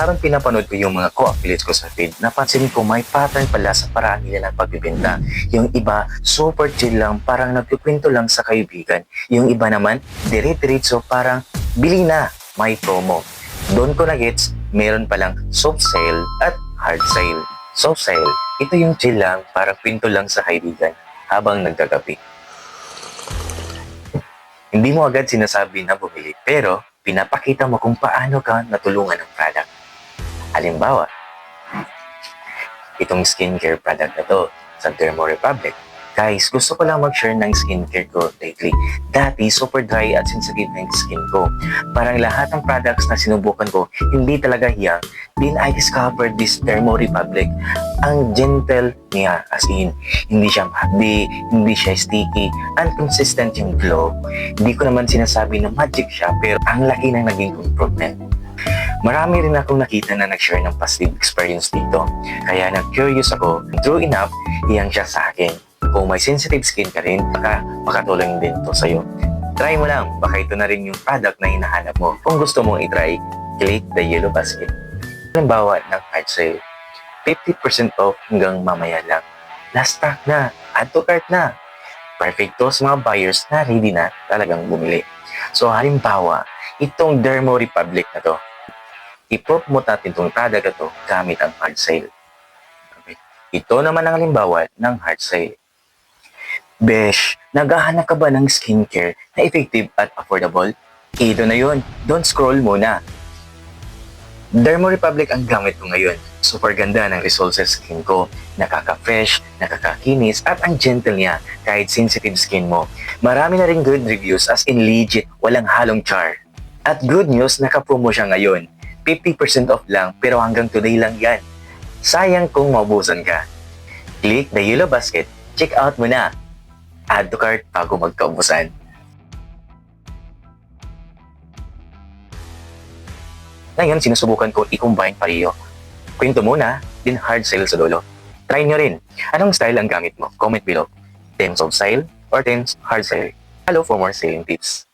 Habang pinapanood ko yung mga co-affiliates ko sa feed, napansin ko may pattern pala sa paraan nila ng pagbibenta. Yung iba, super chill lang, parang nagkikwento lang sa kaibigan. Yung iba naman, dire-diretso parang bili na, may promo. Doon ko na-gets, meron palang soft sale at hard sale. Soft sale, ito yung chill lang, parang kwento lang sa kaibigan habang nagkagabi. Hindi mo agad sinasabi na bumili, pero pinapakita mo kung paano ka natulungan ng product. Halimbawa, itong skincare product na to sa Dermo Republic. Guys, gusto ko lang mag-share ng skincare ko lately. Dati, super dry at sensitive na skin ko. Parang lahat ng products na sinubukan ko, hindi talaga hiyang. Then I discovered this Dermo Republic. Ang gentle niya, as in, hindi siya mahdi, hindi siya sticky, and consistent yung glow. Hindi ko naman sinasabi na magic siya, pero ang laki ng naging improvement. Marami rin akong nakita na nag-share ng positive experience dito. Kaya na-curious ako, true enough, iyang siya sa akin. Kung may sensitive skin ka rin, baka makatulong din to sa'yo. Try mo lang, baka ito na rin yung product na hinahanap mo. Kung gusto mong i-try, click the yellow basket. Halimbawa ng hard sale, 50% off hanggang mamaya lang. Last stock na, add to cart na. Perfect to sa mga buyers na ready na talagang bumili. So halimbawa, itong Dermo Republic na to, i-promote natin itong product na to gamit ang hard sale. Okay. Ito naman ang halimbawa ng hard sale. Besh, naghahanap ka ba ng skincare na effective at affordable? Ito na yun. Don't scroll muna. Dermo Republic ang gamit ko ngayon. Super ganda ng results sa skin ko. Nakaka-fresh, nakakakinis, at ang gentle niya kahit sensitive skin mo. Marami na rin good reviews as in legit, walang halong char. At good news, nakapromo siya ngayon. 50% off lang pero hanggang today lang yan. Sayang kung maubusan ka. Click the yellow basket, check out mo na. Add to cart bago magkaubusan. Ngayon, sinusubukan ko i-combine pareho. Kwento muna, din hard sale sa dulo. Try nyo rin. Anong style ang gamit mo? Comment below. Teams of sale or teams hard sale? Follow for more selling tips.